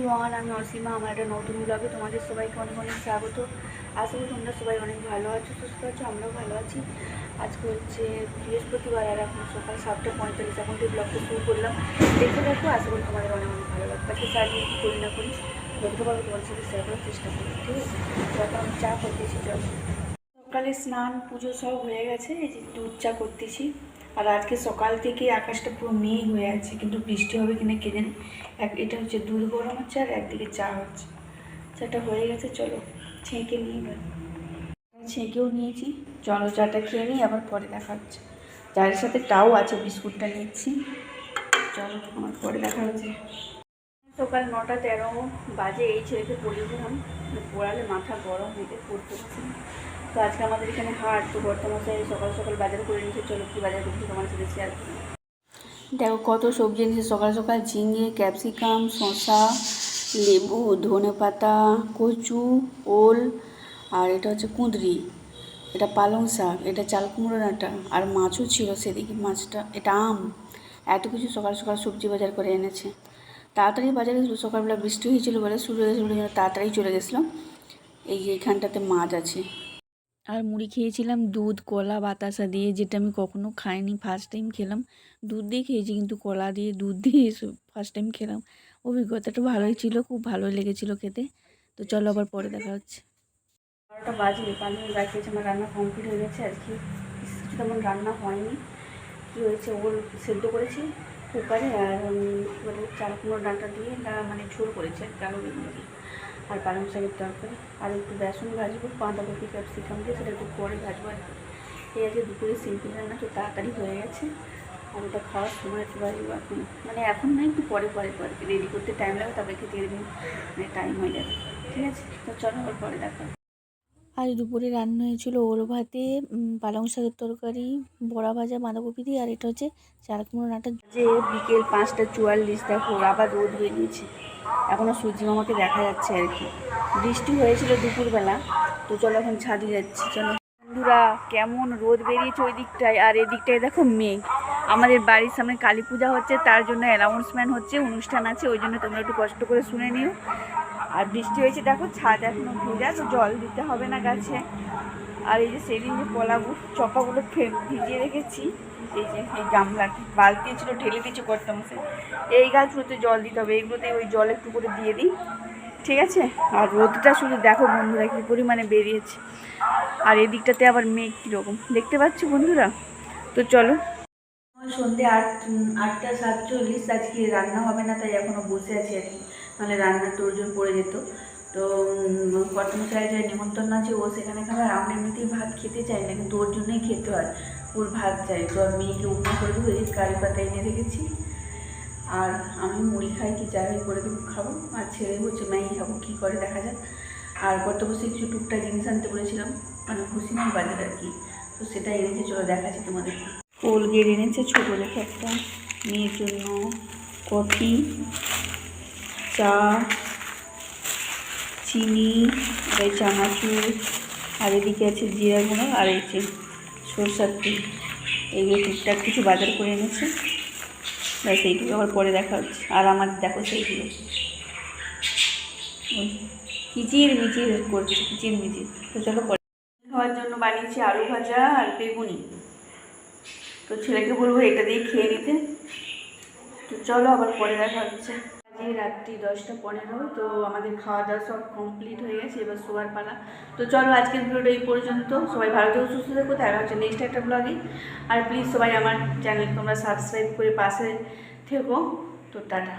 Everyone আমি অসীমা আমার একটা নতুন ব্লগে তোমাদের সবাইকে অনেক অনেক স্বাগত। আশা করি তোমরা সবাই অনেক ভালো আছো, সুস্থ আছো, আমরাও ভালো আছি। আজকে হচ্ছে বৃহস্পতিবার আর এখন সকাল সাতটা পঁয়তাল্লিশ, এখন থেকে ব্লগটা শুরু করলাম। দেখে দেখো আশা করি তোমাদের অনেক অনেক ভালো লাগবে। আজকে সারিয়ে করি না করি যতটা পারব তোমার সাথে শেয়ার করার চেষ্টা করি ঠিক আছে? যত আমি চা করতেছি, চলো। সকালে স্নান, পুজো সব হয়ে গেছে, এই যে দুধ চা করতেছি। আর আজকে সকাল থেকে আকাশটা পুরো মেঘ হয়ে আছে, কিন্তু বৃষ্টি হবে কিনা কে জানে? এক এটা হচ্ছে দুধ গরম হচ্ছে আর একদিকে চা হচ্ছে। চাটা হয়ে গেছে, চলো ছেঁকে নিয়ে এবার। ছেঁকেও নিয়েছি, চলো চাটা খেয়ে নিই, আবার পরে দেখা হচ্ছে। চায়ের সাথে টাও আছে, বিস্কুটটা নিচ্ছি। চলো, আমার পরে দেখা হচ্ছে। সকাল নটা তেরো বাজে, এই ছেলেকে দিলাম। পড়ালে মাথা গরম হয়ে পড়তে পারছি তো আজকে আমাদের এখানে হাট, তো বর্তমানে সকাল সকাল বাজার করে নিচ্ছে চলো কি বাজার করছি তোমার সাথে শেয়ার করি। দেখো, কত সবজি এনেছে, সকাল সকাল ঝিঙে, ক্যাপসিকাম, শসা, লেবু, ধনে পাতা, কচু, ওল, আর এটা হচ্ছে কুঁদরি, এটা পালং শাক, এটা চাল কুমড়ো ডাঁটা আর মাছও ছিল সেদিকে মাছটা, এটা আম, এত কিছু সকাল সকাল সবজি বাজার করে এনেছে। তাড়াতাড়ি বাজারে গেছিল সকালবেলা বৃষ্টি হয়েছিল বলে বলে জন্য তাড়াতাড়ি চলে গেছিলাম এই যে এখানটাতে মাছ আছে। আর মুড়ি খেয়েছিলাম দুধ কলা বাতাসা দিয়ে যেটা আমি কখনো খাইনি ফার্স্ট টাইম খেলাম। দুধ দিয়ে খেয়েছি কিন্তু কলা দিয়ে দুধ দিয়ে ফার্স্ট টাইম খেলাম। অভিজ্ঞতাটা ভালোই ছিল খুব ভালোই লেগেছিলো খেতে। তো চলো আবার পরে দেখা হচ্ছে। বারোটা বাজে পানি রাখিয়েছি আমার রান্না কমপ্লিট হয়ে গেছে আজকে। কিছু তেমন রান্না হয়নি। কী হয়েছে ওল সেদ্ধ করেছি কুকারে আর বলে চাল কুমড়ো ডাঁটা দিয়ে মানে ঝোল করেছে কালো বেগুন দিয়ে আর পালং শাকের তরকারি, আর একটু বেসন ভাজবো বাঁধাকপি ক্যাপসিকাম দিয়ে, সেটা একটু পরে ভাজবো আর এই আছে দুপুরে সিম্পল রান্না একটু তাড়াতাড়ি হয়ে গেছে, আর ওটা খাওয়ার সময় একটু ভাজবো এখন মানে এখন না একটু পরে পরে পরে রেডি করতে টাইম লাগবে, তারপরে খেতে দিন মানে টাইম হয়ে যাবে। ঠিক আছে? তো চলো আবার পরে দেখা। আজ দুপুরে রান্না হয়েছিল ওল ভাতে পালং শাকের তরকারি, বড়া ভাজা, বাঁধাকপি দিয়ে, আর এটা হচ্ছে চাল কুমড়ো নাটা যে বিকেল পাঁচটা চুয়াল্লিশ, দেখো, আবার রোদ বেরিয়েছে। এখনও সূর্য মামাকে দেখা যাচ্ছে আর কি। বৃষ্টি হয়েছিল দুপুরবেলা, তো চলো এখন ছাদে যাচ্ছি। চলো। বন্ধুরা, কেমন রোদ বেরিয়েছে ওই দিকটায়, আর এদিকটায় দেখো মেঘ। আমাদের বাড়ির সামনে কালী পূজা হচ্ছে, তার জন্য অ্যানাউন্সমেন্ট হচ্ছে, অনুষ্ঠান আছে, ওই জন্য তোমরা একটু কষ্ট করে শুনে নিও। আর বৃষ্টি হয়েছে, দেখো ছাদ এখনও ভেজা, তো জল দিতে হবে না গাছে। আর এই যে সেদিন যে কলাগুলো, চপাগুলো ভিজিয়ে রেখেছি, এই যে এই গামলাটি বালতি ছিল, ঢেলে দিয়েছি করতে মশে এই গাছগুলোতে জল দিতে হবে, এইগুলোতে ওই জল একটু করে দিয়ে দিই। ঠিক আছে? আর রোদটা শুধু দেখো বন্ধুরা কী পরিমাণে বেরিয়েছে। আর এদিকটাতে আবার মেঘ কীরকম। দেখতে পাচ্ছ বন্ধুরা? তো চলো। সন্ধ্যে আট আটটা সাতচল্লিশ, আজকে রান্না হবে না, তাই এখনও বসে আছি আর কি। মানে রান্নার তোড়জোড় পড়ে যেত। তো কর্তমশাই যে নিমন্ত্রণ আছে, ও সেখানে খাবার আর আমরা এমনিতেই ভাত খেতে চাই না, কিন্তু ওর জন্যই খেতে হয়। ওর ভাত চাই। তো আমি মেয়েকে উপমা করে দেবো, এই কারি পাতা এনে রেখেছি। আর আমি মুড়ি খাই কি যাই করে দেবো, খাব। আর ছেলে হচ্ছে ম্যাগি খাব, কী করে, দেখা যাক। আর কত বসে কিছু টুকটাক জিনিস আনতে বলেছিলাম মানে খুশি নাই বাজার আর কি। তো সেটা এনেছে, চলো দেখাচ্ছি তোমাদের। কোলগেট এনেছে, ছোটো দেখে একটা। মেয়ের জন্য কফি। চা, চিনি আর এই চানাচুর আর এদিকে আছে জিরা গুঁড়ো আর এই যে সরষার তেল। এইগুলো টুকটাক কিছু বাজার করে এনেছে। ব্যাস এইটুকু আবার পরে দেখা হচ্ছে। আর আমার দেখো সেইগুলো। কিচির মিচির করছে কিচির মিচির। তো চলো পরে খাওয়ার জন্য বানিয়েছি আলু ভাজা আর বেগুনি। তো ছেলেকে বলব এটা দিয়ে খেয়ে নিতে। তো চলো আবার পরে দেখা হচ্ছে। রাত্রি দশটা পনেরো, তো আমাদের খাওয়া দাওয়া সব কমপ্লিট হয়ে গেছে, এবার শোয়ার পালা। তো চলো আজকের ভিডিওটা এই পর্যন্ত। সবাই ভালো থেকো, সুস্থ থেকো, দেখা হচ্ছে নেক্সট একটা ব্লগে আর প্লিজ সবাই আমার চ্যানেল তোমরা সাবস্ক্রাইব করে পাশে থেকো। তো টাটা।